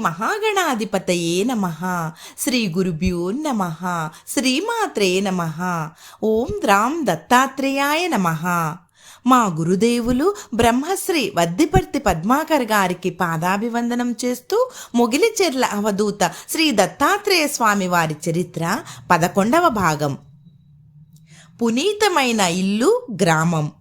మహాగణాధిపతయే నమ. శ్రీ గురుభ్యో నమ. శ్రీమాత్రే నమ. ఓం ద్రాం దత్తాత్రేయాయ నమ. మా గురుదేవులు బ్రహ్మశ్రీ వద్దిపర్తి పద్మాకర్ గారికి పాదాభివందనం చేస్తూ మొగిలిచెర్ల అవధూత శ్రీ దత్తాత్రేయ స్వామి వారి చరిత్ర పదకొండవ భాగం. పునీతమైన ఇల్లు గ్రామం.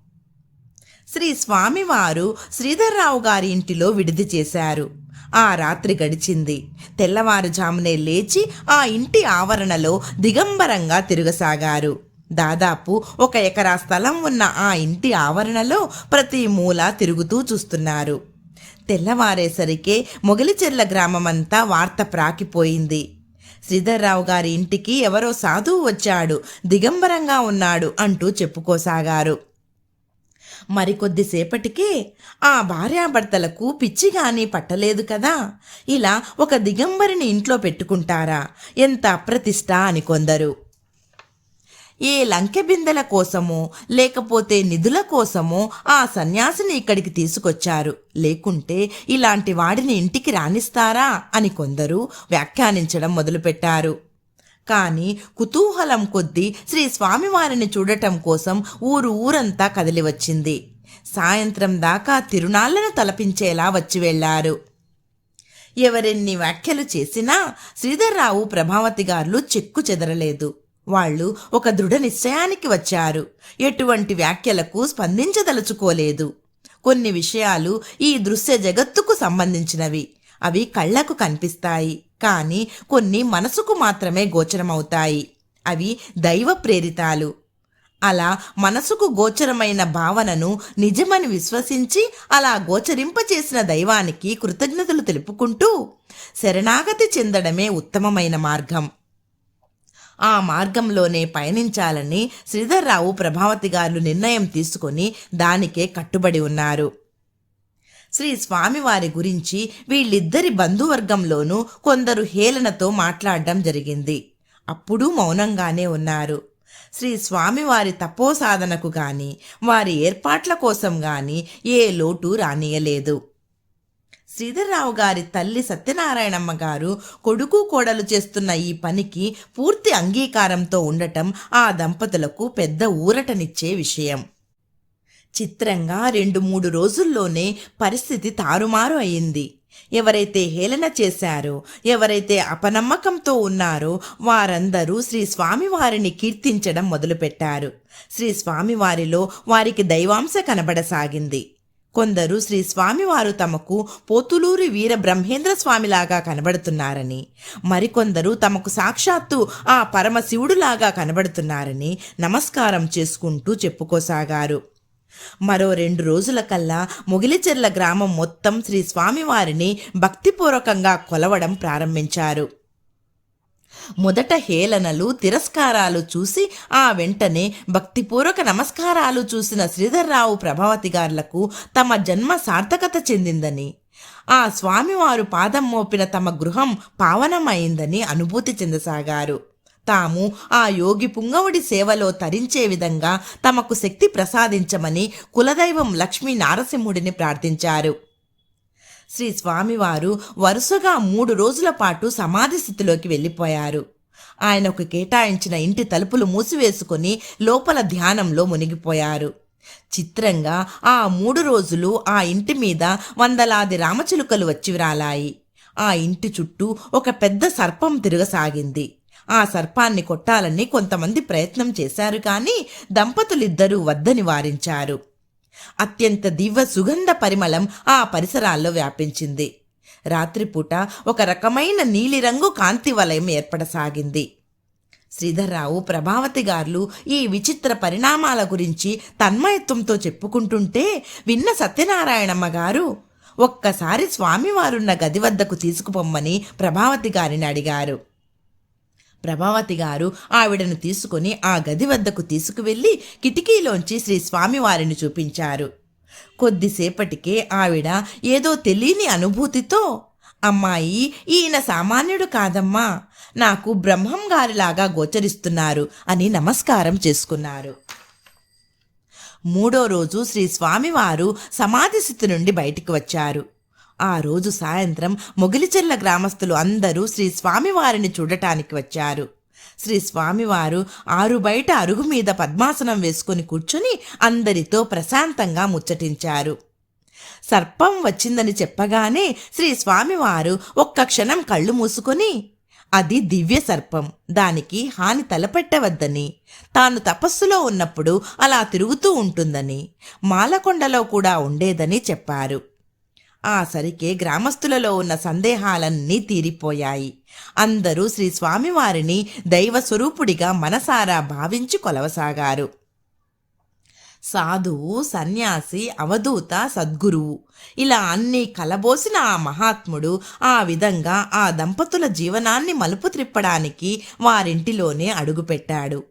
శ్రీ స్వామివారు శ్రీధర్రావు గారి ఇంటిలో విడిది చేశారు. ఆ రాత్రి గడిచింది. తెల్లవారుజామునే లేచి ఆ ఇంటి ఆవరణలో దిగంబరంగా తిరగసాగారు. దాదాపు ఒక ఎకరా స్థలం ఉన్న ఆ ఇంటి ఆవరణలో ప్రతి మూల తిరుగుతూ చూస్తున్నారు. తెల్లవారేసరికే మొగలిచెర్ల గ్రామమంతా వార్త ప్రాకిపోయింది. శ్రీధర్రావు గారి ఇంటికి ఎవరో సాధువు వచ్చాడు. దిగంబరంగా ఉన్నాడు అంటూ చెప్పుకోసాగారు. మరికొద్దిసేపటికే ఆ భార్యాభర్తలకు పిచ్చి గాని పట్టలేదు కదా. ఇలా ఒక దిగంబరిని ఇంట్లో పెట్టుకుంటారా? ఎంత అప్రతిష్ట అని కొందరు. ఏ లంకె బిందెల కోసమో లేకపోతే నిధుల కోసమో ఆ సన్యాసిని ఇక్కడికి తీసుకొచ్చారు. లేకుంటే ఇలాంటి వాడిని ఇంటికి రానిస్తారా అని కొందరు వ్యాఖ్యానించడం మొదలుపెట్టారు. కానీ కుతూహలం కొద్దీ శ్రీ స్వామివారిని చూడటం కోసం ఊరు ఊరంతా కదిలి వచ్చింది. సాయంత్రం దాకా తిరునాళ్ళను తలపించేలా వచ్చి వెళ్ళారు ఎవరెన్ని వ్యాఖ్యలు చేసినా శ్రీధర్రావు ప్రభావతి గారులు చెక్కు చెదరలేదు. వాళ్ళు ఒక దృఢ నిశ్చయానికి వచ్చారు. ఎటువంటి వ్యాఖ్యలకు స్పందించదలుచుకోలేదు. కొన్ని విషయాలు ఈ దృశ్య జగత్తుకు సంబంధించినవి. అవి కళ్ళకు కనిపిస్తాయి. కానీ కొన్ని మనసుకు మాత్రమే గోచరమవుతాయి. అవి దైవ ప్రేరితాలు. అలా మనసుకు గోచరమైన భావనను నిజమని విశ్వసించి అలా గోచరింపచేసిన దైవానికి కృతజ్ఞతలు తెలుపుకుంటూ శరణాగతి చెందడమే ఉత్తమమైన మార్గం. ఆ మార్గంలోనే పయనించాలని శ్రీధర్రావు ప్రభావతి గారు నిర్ణయం తీసుకొని దానికే కట్టుబడి ఉన్నారు. శ్రీ స్వామివారి గురించి వీళ్ళిద్దరి బంధువర్గంలోనూ కొందరు హేళనతో మాట్లాడడం జరిగింది. అప్పుడు మౌనంగానే ఉన్నారు. శ్రీ స్వామివారి తపోసాధనకు గాని వారి ఏర్పాట్ల కోసం గాని ఏ లోటు రానియలేదు. శ్రీధర్రావు గారి తల్లి సత్యనారాయణమ్మ గారు కొడుకు కోడలు చేస్తున్న ఈ పనికి పూర్తి అంగీకారంతో ఉండటం ఆ దంపతులకు పెద్ద ఊరటనిచ్చే విషయం. చిత్రంగా రెండు మూడు రోజుల్లోనే పరిస్థితి తారుమారు అయింది. ఎవరైతే హేళన చేశారో ఎవరైతే అపనమ్మకంతో ఉన్నారో వారందరూ శ్రీ స్వామివారిని కీర్తించడం మొదలుపెట్టారు. శ్రీ స్వామివారిలో వారికి దైవాంశ కనబడసాగింది. కొందరు శ్రీ స్వామివారు తమకు పోతులూరి వీర బ్రహ్మేంద్ర స్వామిలాగా కనబడుతున్నారని మరికొందరు తమకు సాక్షాత్తు ఆ పరమశివుడులాగా కనబడుతున్నారని నమస్కారం చేసుకుంటూ చెప్పుకోసాగారు. మరో రెండు రోజుల కల్లా ముగిలిచెర్ల గ్రామం మొత్తం శ్రీ స్వామివారిని భక్తిపూర్వకంగా కొలవడం ప్రారంభించారు. మొదట హేళనలు తిరస్కారాలు చూసి ఆ వెంటనే భక్తిపూర్వక నమస్కారాలు చూసిన శ్రీధర్రావు ప్రభావతి గారులకు తమ జన్మ సార్థకత చెందిందని ఆ స్వామివారు పాదం మోపిన తమ గృహం పావనమైందని అనుభూతి చెందసాగారు. తాము ఆ యోగి పుంగవుడి సేవలో తరించే విధంగా తమకు శక్తి ప్రసాదించమని కులదైవం లక్ష్మీ నారసింహుడిని ప్రార్థించారు. శ్రీ స్వామివారు వరుసగా మూడు రోజుల పాటు సమాధి స్థితిలోకి వెళ్ళిపోయారు. ఆయనకు కేటాయించిన ఇంటి తలుపులు మూసివేసుకుని లోపల ధ్యానంలో మునిగిపోయారు. చిత్రంగా ఆ మూడు రోజులు ఆ ఇంటి మీద వందలాది రామచిలుకలు వచ్చి వ్రాలాయి. ఆ ఇంటి చుట్టూ ఒక పెద్ద సర్పం తిరగసాగింది. ఆ సర్పాన్ని కొట్టాలని కొంతమంది ప్రయత్నం చేశారు కానీ దంపతులిద్దరూ వద్దని వారించారు. అత్యంత దివ్య సుగంధ పరిమళం ఆ పరిసరాల్లో వ్యాపించింది. రాత్రిపూట ఒక రకమైన నీలిరంగు కాంతి వలయం ఏర్పడసాగింది. శ్రీధర్రావు ప్రభావతి గారు ఈ విచిత్ర పరిణామాల గురించి తన్మయత్వంతో చెప్పుకుంటుంటే విన్న సత్యనారాయణమ్మ గారు ఒక్కసారి స్వామివారున్న గది వద్దకు తీసుకుపొమ్మని ప్రభావతి గారిని అడిగారు. ప్రభావతి గారు ఆవిడను తీసుకుని ఆ గది వద్దకు తీసుకువెళ్ళి కిటికీలోంచి శ్రీ స్వామివారిని చూపించారు. కొద్దిసేపటికే ఆవిడ ఏదో తెలియని అనుభూతితో అమ్మాయి ఈయన సామాన్యుడు కాదమ్మా నాకు బ్రహ్మం గారిలాగా గోచరిస్తున్నారు అని నమస్కారం చేసుకున్నారు. మూడో రోజు శ్రీ స్వామివారు సమాధి స్థితి నుండి బయటికి వచ్చారు. ఆ రోజు సాయంత్రం మొగిలిచెల్ల గ్రామస్తులు అందరూ శ్రీ స్వామివారిని చూడటానికి వచ్చారు. శ్రీ స్వామివారు ఆరు బయట అరుగు మీద పద్మాసనం వేసుకుని కూర్చుని అందరితో ప్రశాంతంగా ముచ్చటించారు. సర్పం వచ్చిందని చెప్పగానే శ్రీ స్వామివారు ఒక్క క్షణం కళ్ళు మూసుకొని అది దివ్య సర్పం దానికి హాని తలపెట్టవద్దని తాను తపస్సులో ఉన్నప్పుడు అలా తిరుగుతూ ఉంటుందని మాలకొండలో కూడా ఉండేదని చెప్పారు. ఆ సరికే గ్రామస్తులలో ఉన్న సందేహాలన్నీ తీరిపోయాయి. అందరూ శ్రీ స్వామివారిని దైవ స్వరూపుడిగా మనసారా భావించి కొలవసాగారు. సాధువు సన్యాసి అవధూత సద్గురువు ఇలా అన్నీ కలబోసిన ఆ మహాత్ముడు ఆ విధంగా ఆ దంపతుల జీవనాన్ని మలుపు త్రిప్పడానికి వారింటిలోనే అడుగుపెట్టాడు.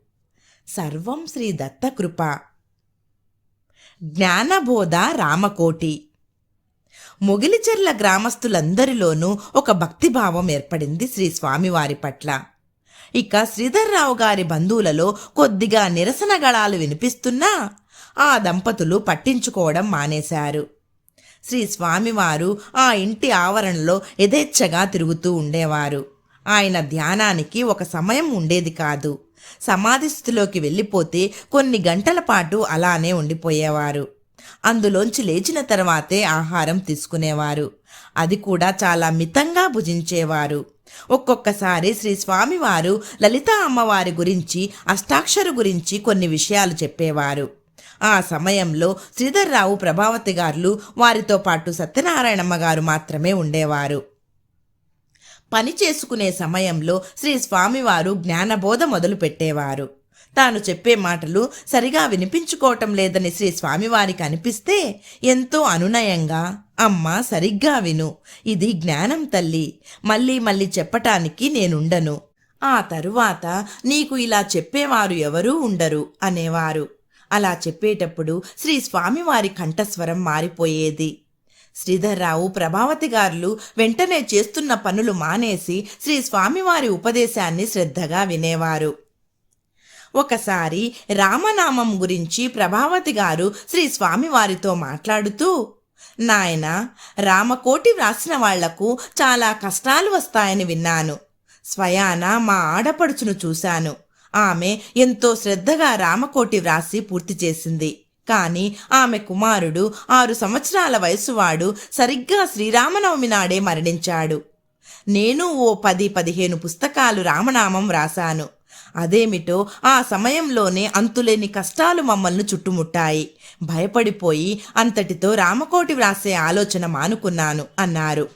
సర్వం శ్రీ దత్తకృప. జ్ఞానబోధ రామకోటి. మొగిలిచెర్ల గ్రామస్తులందరిలోనూ ఒక భక్తిభావం ఏర్పడింది శ్రీ స్వామివారి పట్ల. ఇక శ్రీధర్రావు గారి బంధువులలో కొద్దిగా నిరసన గళాలు వినిపిస్తున్నా ఆ దంపతులు పట్టించుకోవడం మానేశారు. శ్రీ స్వామివారు ఆ ఇంటి ఆవరణలో యథేచ్ఛగా తిరుగుతూ ఉండేవారు. ఆయన ధ్యానానికి ఒక సమయం ఉండేది కాదు. సమాధిస్థితిలోకి వెళ్ళిపోతే కొన్ని గంటల పాటు అలానే ఉండిపోయేవారు. అందులోంచి లేచిన తర్వాతే ఆహారం తీసుకునేవారు. అది కూడా చాలా మితంగా భుజించేవారు. ఒక్కొక్కసారి శ్రీ స్వామివారు లలితా అమ్మవారి గురించి అష్టాక్షరు గురించి కొన్ని విషయాలు చెప్పేవారు. ఆ సమయంలో శ్రీధర్రావు ప్రభావతి గారు వారితో పాటు సత్యనారాయణమ్మ గారు మాత్రమే ఉండేవారు. పని చేసుకునే సమయంలో శ్రీ స్వామివారు జ్ఞానబోధ మొదలు పెట్టేవారు తాను చెప్పే మాటలు సరిగా వినిపించుకోవటం లేదని శ్రీ స్వామివారికి అనిపిస్తే ఎంతో అనునయంగా అమ్మ సరిగ్గా విను. ఇది జ్ఞానం తల్లి. మళ్ళీ మళ్ళీ చెప్పటానికి నేనుండను. ఆ తరువాత నీకు ఇలా చెప్పేవారు ఎవరూ ఉండరు అనేవారు. అలా చెప్పేటప్పుడు శ్రీ స్వామివారి కంఠస్వరం మారిపోయేది. శ్రీధర్రావు ప్రభావతి గారులు వెంటనే చేస్తున్న పనులు మానేసి శ్రీ స్వామివారి ఉపదేశాన్ని శ్రద్ధగా వినేవారు. ఒకసారి రామనామం గురించి ప్రభావతి గారు శ్రీ స్వామివారితో మాట్లాడుతూ నాయన రామకోటి వ్రాసిన వాళ్ళకు చాలా కష్టాలు వస్తాయని విన్నాను. స్వయాన మా ఆడపడుచును చూశాను. ఆమె ఎంతో శ్రద్ధగా రామకోటి వ్రాసి పూర్తి చేసింది. కాని ఆమె కుమారుడు ఆరు సంవత్సరాల వయసువాడు సరిగ్గా శ్రీరామనవమి నాడే మరణించాడు. నేను ఓ పది పదిహేను పుస్తకాలు రామనామం వ్రాశాను. అదేమిటో ఆ సమయంలోనే అంతులేని కష్టాలు మమ్మల్ని చుట్టుముట్టాయి. భయపడిపోయి అంతటితో రామకోటి వ్రాసే ఆలోచన మానుకున్నాను అన్నారు.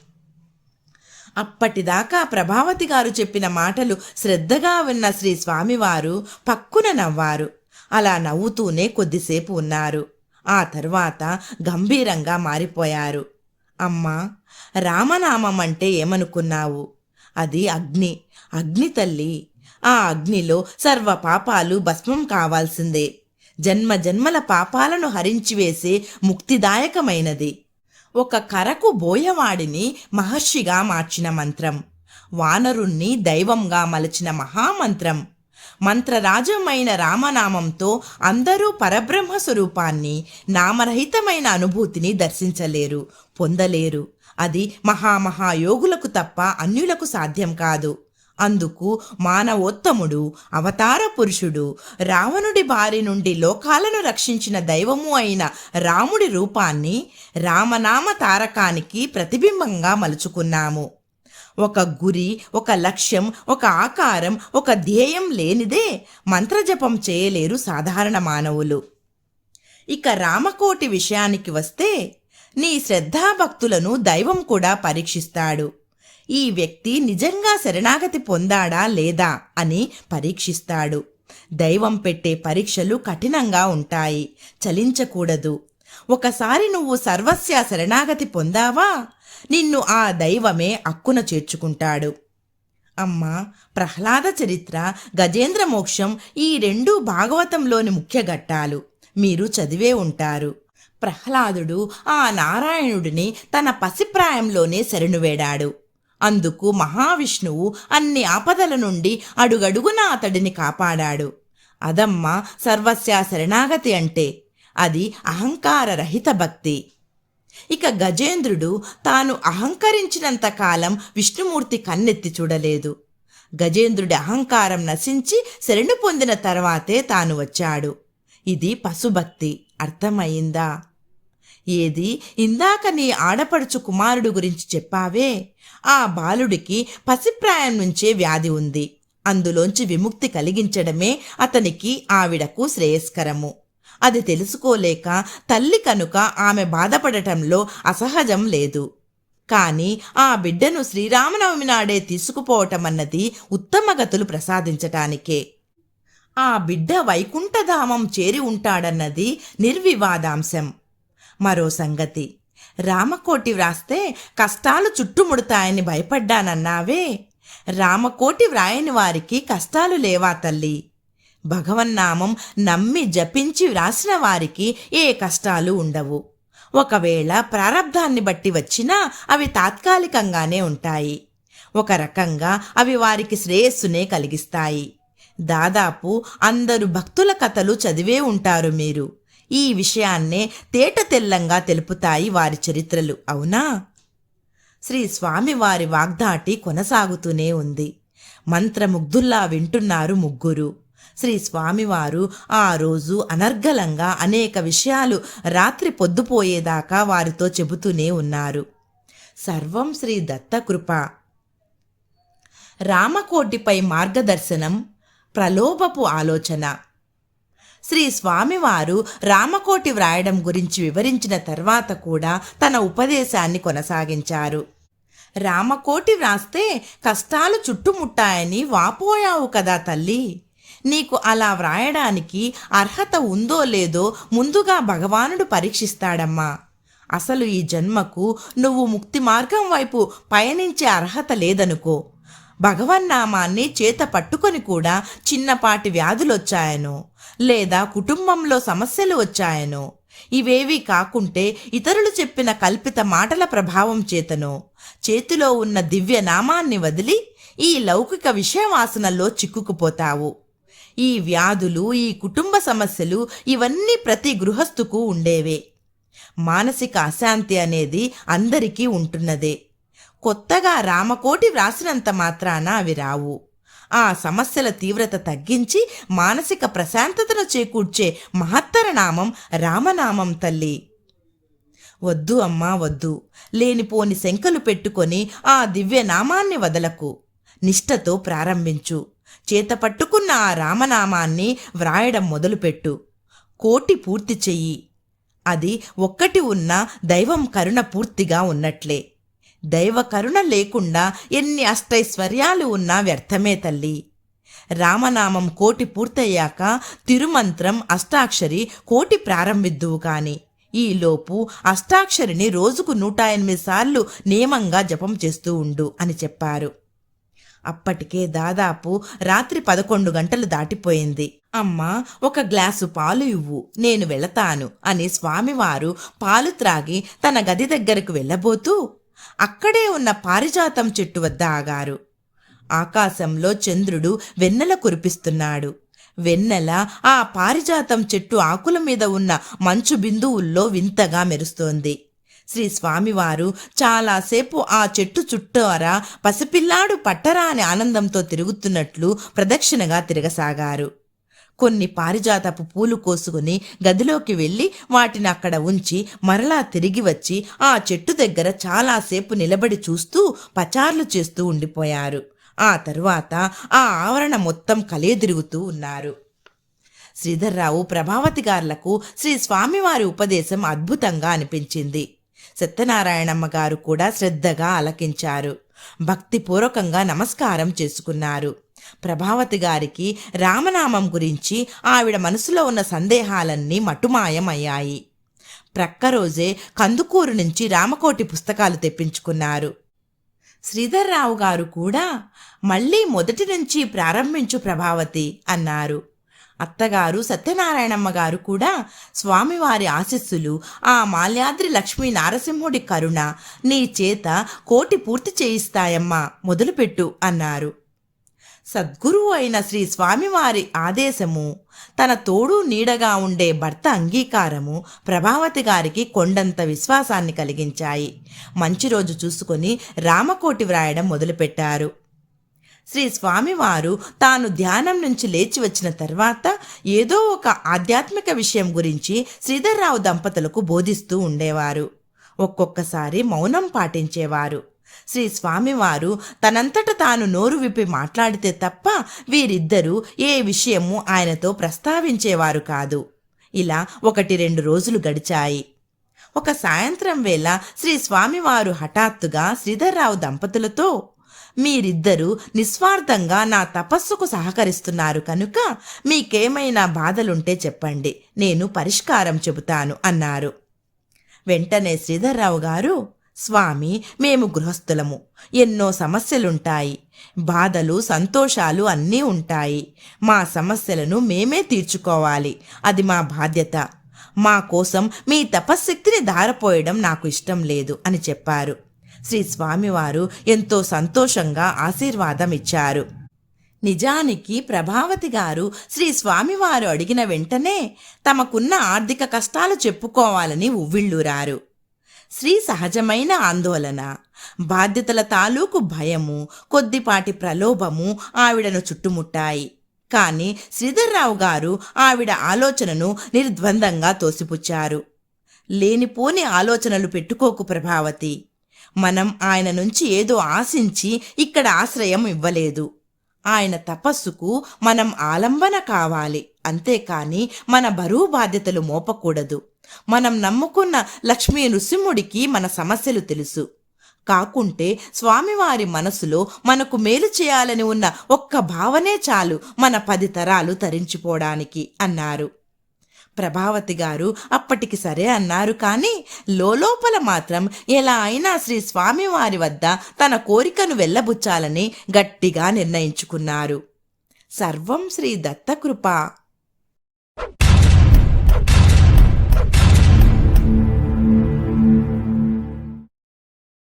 అప్పటిదాకా ప్రభావతి గారు చెప్పిన మాటలు శ్రద్ధగా విన్న శ్రీ స్వామివారు పక్కున నవ్వారు. అలా నవ్వుతూనే కొద్దిసేపు ఉన్నారు. ఆ తర్వాత గంభీరంగా మారిపోయారు. అమ్మా రామనామం అంటే ఏమనుకున్నావు? అది అగ్ని. అగ్ని తల్లి ఆ అగ్నిలో సర్వ పాపాలు భస్మం కావాల్సిందే. జన్మ జన్మల పాపాలను హరించివేసే ముక్తిదాయకమైనది. ఒక కరకు బోయవాడిని మహర్షిగా మార్చిన మంత్రం. వానరుణ్ణి దైవంగా మలచిన మహామంత్రం. మంత్రరాజమైన రామనామంతో అందరూ పరబ్రహ్మ స్వరూపాన్ని నామరహితమైన అనుభూతిని దర్శించలేరు పొందలేరు. అది మహామహాయోగులకు తప్ప అన్యులకు సాధ్యం కాదు. అందుకు మానవోత్తముడు అవతార పురుషుడు రావణుడి బారి నుండి లోకాలను రక్షించిన దైవము అయిన రాముడి రూపాన్ని రామనామ తారకానికి ప్రతిబింబంగా మలుచుకున్నాము. ఒక గురి ఒక లక్ష్యం ఒక ఆకారం ఒక ధ్యేయం లేనిదే మంత్రజపం చేయలేరు సాధారణ మానవులు. ఇక రామకోటి విషయానికి వస్తే నీ శ్రద్ధాభక్తులను దైవం కూడా పరీక్షిస్తాడు. ఈ వ్యక్తి నిజంగా శరణాగతి పొందాడా లేదా అని పరీక్షిస్తాడు. దైవం పెట్టే పరీక్షలు కఠినంగా ఉంటాయి. చలించకూడదు. ఒకసారి నువ్వు సర్వస్య శరణాగతి పొందావా? నిన్ను ఆ దైవమే అక్కున చేర్చుకుంటాడు. అమ్మా ప్రహ్లాద చరిత్ర గజేంద్ర మోక్షం ఈ రెండు భాగవతంలోని ముఖ్య ఘట్టాలు. మీరు చదివే ఉంటారు. ప్రహ్లాదుడు ఆ నారాయణుడిని తన పసిప్రాయంలోనే శరణువేడాడు. అందుకు మహావిష్ణువు అన్ని ఆపదల నుండి అడుగడుగున అతడిని కాపాడాడు. అదమ్మ సర్వస్య శరణాగతి అంటే అది అహంకార రహిత భక్తి. ఇక గజేంద్రుడు తాను అహంకరించినంత కాలం విష్ణుమూర్తి కన్నెత్తి చూడలేదు. గజేంద్రుడి అహంకారం నశించి శరణు పొందిన తర్వాతే తాను వచ్చాడు. ఇది పశుభక్తి. అర్థమయ్యిందా ఏది? ఇందాక నీ ఆడపడుచు కుమారుడు గురించి చెప్పావే. ఆ బాలుడికి పసిప్రాయం నుంచే వ్యాధి ఉంది. అందులోంచి విముక్తి కలిగించడమే అతనికి ఆవిడకు శ్రేయస్కరము. అది తెలుసుకోలేక తల్లి కనుక ఆమె బాధపడటంలో అసహజం లేదు. కాని ఆ బిడ్డను శ్రీరామనవమి నాడే తీసుకుపోవటం అన్నది ఉత్తమగతులు ప్రసాదించటానికే. ఆ బిడ్డ వైకుంఠధామం చేరి ఉంటాడన్నది నిర్వివాదాంశం. మరో సంగతి. రామకోటి వ్రాస్తే కష్టాలు చుట్టుముడతాయని భయపడ్డానన్నావే. రామకోటి వ్రాయని వారికి కష్టాలు లేవా తల్లి? భగవన్నామం నమ్మి జపించి వ్రాసిన వారికి ఏ కష్టాలు ఉండవు. ఒకవేళ ప్రారబ్ధాన్ని బట్టి వచ్చినా అవి తాత్కాలికంగానే ఉంటాయి. ఒక రకంగా అవి వారికి శ్రేయస్సునే కలిగిస్తాయి. దాదాపు అందరు భక్తుల కథలు చదివే ఉంటారు మీరు. ఈ విషయాన్నే తేట తెల్లంగా తెలుపుతాయి వారి చరిత్రలు. అవునా? శ్రీ స్వామివారి వాగ్దాటి కొనసాగుతూనే ఉంది. మంత్రముగ్ధుల్లా వింటున్నారు ముగ్గురు. శ్రీ స్వామివారు ఆ రోజు అనర్గళంగా అనేక విషయాలు రాత్రి పొద్దుపోయేదాకా వారితో చెబుతూనే ఉన్నారు. సర్వం శ్రీ దత్తకృప రామకోటిపై మార్గదర్శనం ప్రలోభపు ఆలోచన. శ్రీ స్వామివారు రామకోటి వ్రాయడం గురించి వివరించిన తర్వాత కూడా తన ఉపదేశాన్ని కొనసాగించారు. రామకోటి వ్రాస్తే కష్టాలు చుట్టుముట్టాయని వాపోయావు కదా తల్లి. నీకు అలా వ్రాయడానికి అర్హత ఉందో లేదో ముందుగా భగవానుడు పరీక్షిస్తాడమ్మా. అసలు ఈ జన్మకు నువ్వు ముక్తి మార్గం వైపు పయనించే అర్హత లేదనుకో. భగవన్నామాన్ని చేత పట్టుకొని కూడా చిన్నపాటి వ్యాధులొచ్చాయను. లేదా కుటుంబంలో సమస్యలు వచ్చాయనో ఇవేవీ కాకుంటే ఇతరులు చెప్పిన కల్పిత మాటల ప్రభావం చేతనో చేతిలో ఉన్న దివ్య నామాన్ని వదిలి ఈ లౌకిక విషయవాసనల్లో చిక్కుకుపోతావు. ఈ వ్యాధులు ఈ కుటుంబ సమస్యలు ఇవన్నీ ప్రతి గృహస్థుకు ఉండేవే. మానసిక అశాంతి అనేది అందరికీ ఉంటున్నదే. కొత్తగా రామకోటి వ్రాసినంత మాత్రాన అవి రావు. ఆ సమస్యల తీవ్రత తగ్గించి మానసిక ప్రశాంతతను చేకూర్చే మహత్తర నామం రామనామం తల్లి. వద్దు అమ్మా వద్దు. లేనిపోని శంకలు పెట్టుకొని ఆ దివ్య నామాన్ని వదలకు. నిష్టతో ప్రారంభించు. చేత పట్టుకున్న ఆ రామనామాన్ని వ్రాయడం మొదలుపెట్టు. కోటి పూర్తి చెయ్యి. అది ఒక్కటి ఉన్న దైవం కరుణ పూర్తిగా ఉన్నట్లే. దైవ కరుణ లేకుండా ఎన్ని అష్టైశ్వర్యాలు ఉన్నా వ్యర్థమే తల్లి. రామనామం కోటి పూర్తయ్యాక తిరుమంత్రం అష్టాక్షరి కోటి ప్రారంభిద్దువు కాని. ఈలోపు అష్టాక్షరిని రోజుకు నూట ఎనిమిది సార్లు నియమంగా జపం చేస్తూ ఉండు అని చెప్పారు. అప్పటికే దాదాపు రాత్రి పదకొండు గంటలు దాటిపోయింది. అమ్మా ఒక గ్లాసు పాలు ఇవ్వు నేను వెళతాను అని స్వామివారు పాలు త్రాగి తన గది దగ్గరకు వెళ్ళబోతూ అక్కడే ఉన్న పారిజాతం చెట్టు వద్ద ఆగారు. ఆకాశంలో చంద్రుడు వెన్నెల కురిపిస్తున్నాడు. వెన్నెల ఆ పారిజాతం చెట్టు ఆకుల మీద ఉన్న మంచు బిందువుల్లో వింతగా మెరుస్తోంది. శ్రీ స్వామివారు చాలాసేపు ఆ చెట్టు చుట్టారా పసిపిల్లాడు పట్టరా అని ఆనందంతో తిరుగుతున్నట్లు ప్రదక్షిణగా తిరగసాగారు. కొన్ని పారిజాతపు పూలు కోసుకుని గదిలోకి వెళ్ళి వాటిని అక్కడ ఉంచి మరలా తిరిగి వచ్చి ఆ చెట్టు దగ్గర చాలాసేపు నిలబడి చూస్తూ పచార్లు చేస్తూ ఉండిపోయారు. ఆ తరువాత ఆ ఆవరణ మొత్తం కలియదిరుగుతూ ఉన్నారు. శ్రీధర్రావు ప్రభావతి గార్లకు శ్రీ స్వామివారి ఉపదేశం అద్భుతంగా అనిపించింది. సత్యనారాయణమ్మ గారు కూడా శ్రద్ధగా అలకించారు భక్తిపూర్వకంగా నమస్కారం చేసుకున్నారు. ప్రభావతి గారికి రామనామం గురించి ఆవిడ మనసులో ఉన్న సందేహాలన్నీ మటుమాయమయ్యాయి. ప్రక్క రోజే కందుకూరు నుంచి రామకోటి పుస్తకాలు తెప్పించుకున్నారు. శ్రీధర్రావు గారు కూడా మళ్ళీ మొదటి నుంచి ప్రారంభించు ప్రభావతి అన్నారు. అత్తగారు సత్యనారాయణమ్మ గారు కూడా స్వామివారి ఆశీస్సులు ఆ మాల్యాద్రి లక్ష్మీ నారసింహుడి కరుణ నీ చేత కోటి పూర్తి చేయిస్తాయమ్మా మొదలుపెట్టు అన్నారు. సద్గురువు అయిన శ్రీ స్వామివారి ఆదేశము తన తోడు నీడగా ఉండే భర్త అంగీకారము ప్రభావతి గారికి కొండంత విశ్వాసాన్ని కలిగించాయి. మంచి రోజు చూసుకొని రామకోటి వ్రాయడం మొదలుపెట్టారు. శ్రీ స్వామివారు తాను ధ్యానం నుంచి లేచి వచ్చిన తర్వాత ఏదో ఒక ఆధ్యాత్మిక విషయం గురించి శ్రీధర్రావు దంపతులకు బోధిస్తూ ఉండేవారు. ఒక్కొక్కసారి మౌనం పాటించేవారు. శ్రీ స్వామివారు తనంతట తాను నోరు విప్పి మాట్లాడితే తప్ప వీరిద్దరూ ఏ విషయము ఆయనతో ప్రస్తావించేవారు కాదు. ఇలా ఒకటి రెండు రోజులు గడిచాయి. ఒక సాయంత్రం వేళ శ్రీ స్వామివారు హఠాత్తుగా శ్రీధర్రావు దంపతులతో మీరిద్దరూ నిస్వార్థంగా నా తపస్సుకు సహకరిస్తున్నారు కనుక మీకేమైనా బాధలుంటే చెప్పండి. నేను పరిష్కారం చెబుతాను అన్నారు. వెంటనే శ్రీధర్రావు గారు స్వామి మేము గృహస్థులము. ఎన్నో సమస్యలుంటాయి. బాధలు సంతోషాలు అన్నీ ఉంటాయి. మా సమస్యలను మేమే తీర్చుకోవాలి. అది మా బాధ్యత. మా కోసం మీ తపశ్శక్తిని దారపోయడం నాకు ఇష్టం లేదు అని చెప్పారు. శ్రీ స్వామివారు ఎంతో సంతోషంగా ఆశీర్వాదం ఇచ్చారు నిజానికి ప్రభావతి గారు శ్రీ స్వామివారు అడిగిన వెంటనే తమకున్న ఆర్థిక కష్టాలు చెప్పుకోవాలని ఉవ్విళ్ళురారు. శ్రీ సహజమైన ఆందోళన. బాధ్యతల తాలూకు భయము కొద్దిపాటి ప్రలోభము ఆవిడను చుట్టుముట్టాయి. కానీ శ్రీధర్రావు గారు ఆవిడ ఆలోచనను నిర్ద్వందంగా తోసిపుచ్చారు. లేనిపోని ఆలోచనలు పెట్టుకోకు ప్రభావతి. మనం ఆయన నుంచి ఏదో ఆశించి ఇక్కడ ఆశ్రయం ఇవ్వలేదు. ఆయన తపస్సుకు మనం ఆలంబన కావాలి. అంతేకాని మన బరువు బాధ్యతలు మోపకూడదు. మనం నమ్ముకున్న లక్ష్మీ నృసింహుడికి మన సమస్యలు తెలుసు. కాకుంటే స్వామివారి మనసులో మనకు మేలు చేయాలని ఉన్న ఒక్క భావనే చాలు మన పది తరాలు తరించిపోవడానికి అన్నారు. ప్రభావతి గారు అప్పటికి సరే అన్నారు కానీ లోపల మాత్రం ఎలా అయినా శ్రీ స్వామివారి వద్ద తన కోరికను వెళ్ళబుచ్చాలని గట్టిగా నిర్ణయించుకున్నారు. సర్వం శ్రీ దత్తకృప.